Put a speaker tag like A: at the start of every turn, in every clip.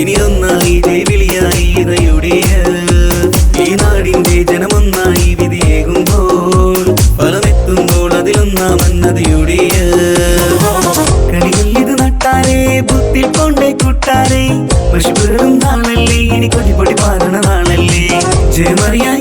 A: ഇനി ഒന്നായി ജയവിളിയായി ഇതയുടെ ഈ നാടിന്റെ ജനമൊന്നായി വിധിയേകുമ്പോൾ ഫലമെത്തുമ്പോൾ അതിലൊന്നാമെന്നത് കളികൾ ഇത് നട്ടാരേ ബുദ്ധി കൊണ്ടേ കുട്ടാരേ പശുപുരം നാളല്ലേ ഇനി കൊടിപൊടി പാരണ നാളല്ലേ. ജയമറിയാൻ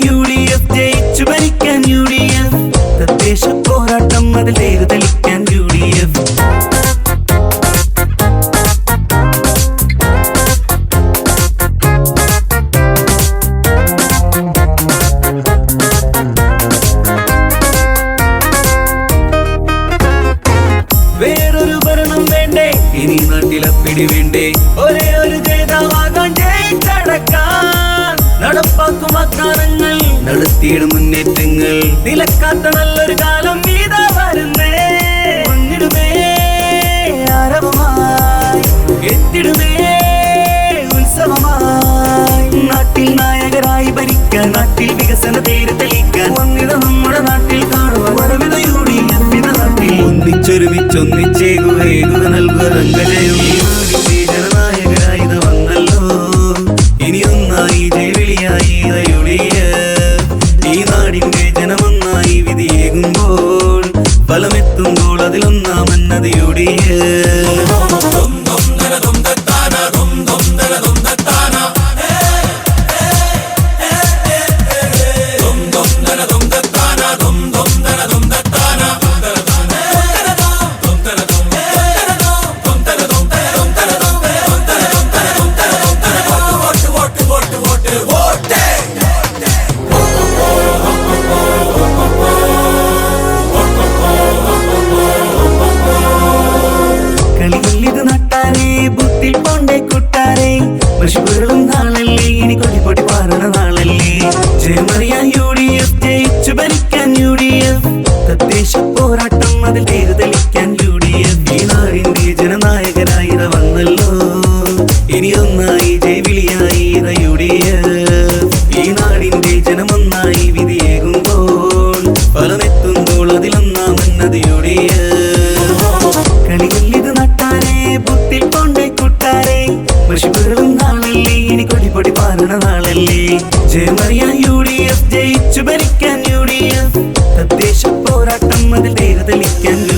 A: ഭരണം വേണ്ടേ? ഇനി നാട്ടിലപ്പിടി വേണ്ടേ? ഒരേ ഒരു ജേതാവാകാൻ ജയിച്ചടക്കാൻ നടപ്പാക്കും അക്കാലങ്ങൾ. നടത്തിയിടും മുന്നേറ്റങ്ങൾ. നിലക്കാത്ത നല്ലൊരു കാലം ഇതാ വരുന്നേ. മണ്ണിടുമേ ആരവമായി. എത്തിടുമേ ഉത്സവമായി. നാട്ടിൽ നായകരായി ഭരിക്കാൻ നാട്ടിൽ വികസന തേര് ഏകുക നൽകുക രംഗജയം ഇത് വന്നല്ലോ ഇനി ഒന്നായി ജയവിളിയായി ഇത് യു ഡി എഫ്. ഈ നാടിന്റെ ജനമൊന്നായി വിധിയേകുമ്പോൾ ഫലമെത്തുമ്പോൾ അതിലൊന്നാമെന്നത് യു പശുക്കളും നാളല്ലേ മറിയാൻ യു ഡി എഫ് ജയിച്ചു ഭരിക്കാൻ യു ഡി എഫ്. തദ്ദേശ പോരാട്ടം അതിൽ തേരതലിക്കാൻ യു